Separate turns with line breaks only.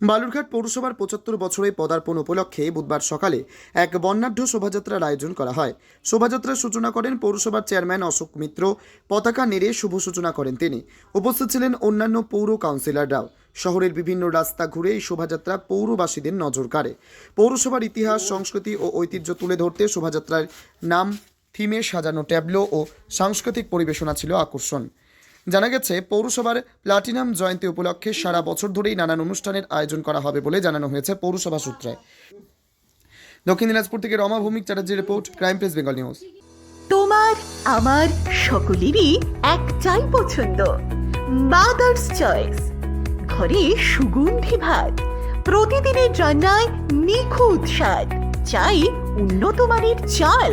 বালুরঘাট পৌরসভার পঁচাত্তর বছরে পদার্পণ উপলক্ষে বুধবার সকালে এক বর্ণাঢ্য শোভাযাত্রার আয়োজন করা হয়। শোভাযাত্রার সূচনা করেন পৌরসভার চেয়ারম্যান অশোক মিত্র, পতাকা নেড়ে শুভ সূচনা করেন তিনি। উপস্থিত ছিলেন অন্যান্য পৌর কাউন্সিলররাও। শহরের বিভিন্ন রাস্তা ঘুরে এই শোভাযাত্রা পৌরবাসীদের নজর কাড়ে। পৌরসভার ইতিহাস, সংস্কৃতি ও ঐতিহ্য তুলে ধরতে শোভাযাত্রার নাম, থিমে সাজানো ট্যাবলো ও সাংস্কৃতিক পরিবেশনা ছিল আকর্ষণ। জানা গেছে, পৌরসভার প্লাটিনাম জয়ন্তী উপলক্ষে সারা বছর ধরেই নানান অনুষ্ঠানের আয়োজন করা হবে বলে জানানো হয়েছে পৌরসভা সূত্রে। দক্ষিণ দিনাজপুর থেকে Rama Bhowmik Chatterjee report, crime press, Bengal news.
তোমার, আমার সকলেরই একটাই পছন্দ মাদার্স চয়েস ঘরে সুগন্ধি ভাত, প্রতিদিনের রান্নায় নিখুঁত স্বাদ, চাই উন্নত মানের চাল।